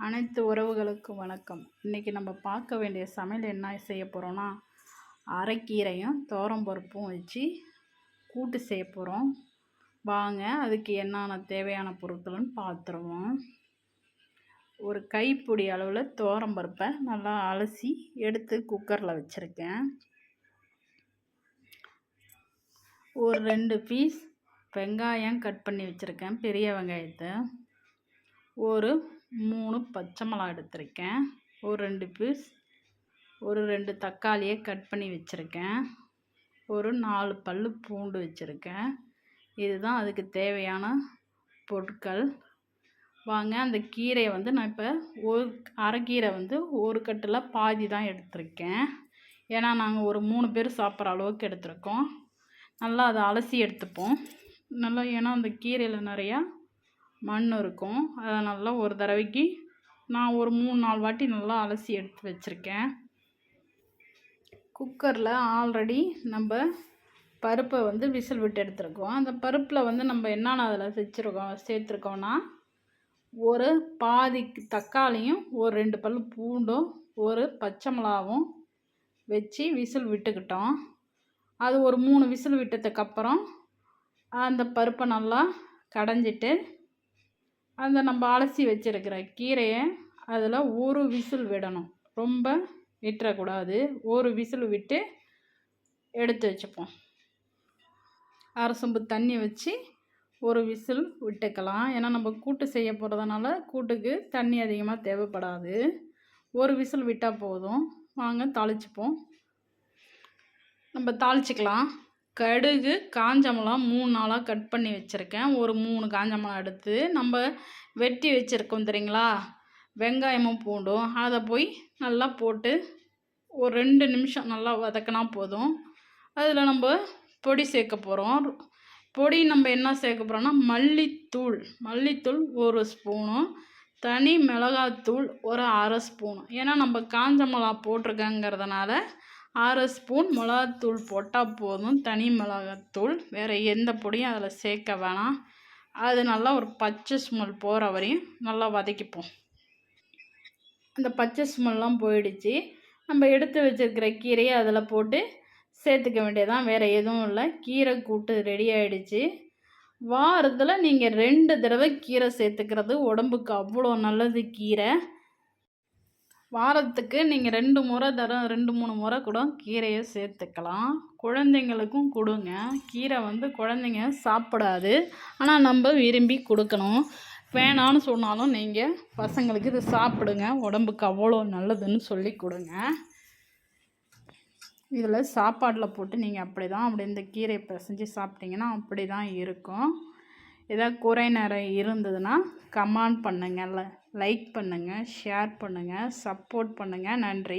அனைத்து உறவுகளுக்கும் வணக்கம். இன்றைக்கி நம்ம பார்க்க வேண்டிய சமையல் என்ன செய்ய போகிறோன்னா அரைக்கீரையும் பருப்பும் வச்சு கூட்டு செய்ய போகிறோம் வாங்க அதுக்கு என்னென்ன தேவையான பொருட்கள்னு பார்த்துருவோம். ஒரு கைப்பிடி அளவில் பருப்பை நல்லா அலசி எடுத்து குக்கரில் வச்சுருக்கேன். ஒரு ரெண்டு பீஸ் வெங்காயம் கட் பண்ணி வச்சுருக்கேன் பெரிய வெங்காயத்தை. ஒரு மூணு பச்சை மிளகா எடுத்திருக்கேன். ஒரு ரெண்டு பீஸ் ஒரு ரெண்டு தக்காளியை கட் பண்ணி வச்சுருக்கேன். ஒரு நாலு பல் பூண்டு வச்சுருக்கேன். இதுதான் அதுக்கு தேவையான பொருட்கள். வாங்க அந்த கீரையை வந்து நான் இப்போ ஒரு அரைக்கீரை வந்து ஒரு கட்டில் பாதி தான் எடுத்திருக்கேன். ஏன்னா நாங்கள் ஒரு மூணு பேர் சாப்பிட்ற அளவுக்கு எடுத்திருக்கோம். நல்லா அதை அலசி எடுத்துப்போம். நல்லா ஏன்னா அந்த கீரையில் நிறையா மண் இருக்கும். அதை நல்லா ஒரு தடவைக்கு நான் ஒரு மூணு நாலு வாட்டி நல்லா அலசி எடுத்து வச்சுருக்கேன். குக்கரில் ஆல்ரெடி நம்ம பருப்பை வந்து விசில் விட்டு எடுத்துருக்கோம். அந்த பருப்பில் வந்து நம்ம என்னென்ன அதில் வச்சுருக்கோம் சேர்த்துருக்கோன்னா ஒரு பாதி தக்காளியும் ஒரு ரெண்டு பல் பூண்டும் ஒரு பச்சை மிளகாவும் வச்சு விசில் விட்டுக்கிட்டோம். அது ஒரு மூணு விசில் விட்டதுக்கப்புறம் அந்த பருப்பை நல்லா கடைஞ்சிட்டு அந்த நம்ம அலசி வச்சுருக்கிற கீரையை அதில் ஒரு விசில் விடணும். ரொம்ப விட்டுறக்கூடாது. ஒரு விசில் விட்டு எடுத்து வச்சுப்போம். அரசம்பு தண்ணி வச்சு ஒரு விசில் விட்டுக்கலாம். ஏன்னா நம்ம கூட்டு செய்ய போகிறதுனால கூட்டுக்கு தண்ணி அதிகமாக தேவைப்படாது. ஒரு விசில் விட்டால் போதும். வாங்க தாளிச்சுப்போம். நம்ம தாளிச்சிக்கலாம். கடுகு காஞ்ச மிளகா மூணு நாளாக கட் பண்ணி வச்சுருக்கேன். ஒரு மூணு காஞ்ச மிளகா எடுத்து நம்ம வெட்டி வச்சுருக்கோம் தெரியுங்களா? வெங்காயமும் பூண்டும். அதை போய் நல்லா போட்டு ஒரு ரெண்டு நிமிஷம் நல்லா வதக்கினா போதும். அதில் நம்ம பொடி சேர்க்க போகிறோம் பொடி நம்ம என்ன சேர்க்க போகிறோம்னா மல்லித்தூள். மல்லித்தூள் ஒரு ஸ்பூனும். தனி மிளகாத்தூள் ஒரு அரை ஸ்பூனும். ஏன்னா நம்ம காஞ்ச மிளகா போட்டிருக்கங்கிறதுனால அரை ஸ்பூன் மிளகாத்தூள் போட்டால் போதும். தனி மிளகாத்தூள். வேறு எந்த பொடியும் அதில் சேர்க்க வேணாம். அது நல்லா ஒரு பச்சை ஸ்மெல் போகிற வரையும் நல்லா வதக்கிப்போம். அந்த பச்சை ஸ்மெல்லாம் போயிடுச்சு. நம்ம எடுத்து வச்சுருக்கிற கீரையை அதில் போட்டு சேர்த்துக்க வேண்டியதான் வேறு எதுவும் இல்லை. கீரை கூட்டு ரெடி ஆகிடுச்சு வாரத்தில் நீங்கள் ரெண்டு தடவை கீரை சேர்த்துக்கிறது உடம்புக்கு அவ்வளோ நல்லது கீரை. வாரத்துக்கு நீங்கள் ரெண்டு முறை தரம் ரெண்டு மூணு முறை கூட கீரையை சேர்த்துக்கலாம். குழந்தைங்களுக்கும் கொடுங்க. கீரை வந்து குழந்தைங்க சாப்பிடாது. ஆனால் நம்ம விரும்பி கொடுக்கணும். வேணான்னு சொன்னாலும் நீங்கள் பசங்களுக்கு இதை சாப்பிடுங்க. உடம்புக்கு அவ்வளோ நல்லதுன்னு சொல்லி கொடுங்க. இதில் சாப்பாட்டில் போட்டு நீங்கள் அப்படி தான் அப்படி இந்த கீரையை பிசைஞ்சு சாப்பிட்டிங்கன்னா அப்படி தான் இருக்கும். ஏதாவது குறை நேரம் இருந்ததுன்னா கமெண்ட் பண்ணுங்கள்ல. லைக் பண்ணுங்கள் ஷேர் பண்ணுங்கள் சப்போர்ட் பண்ணுங்கள் நன்றி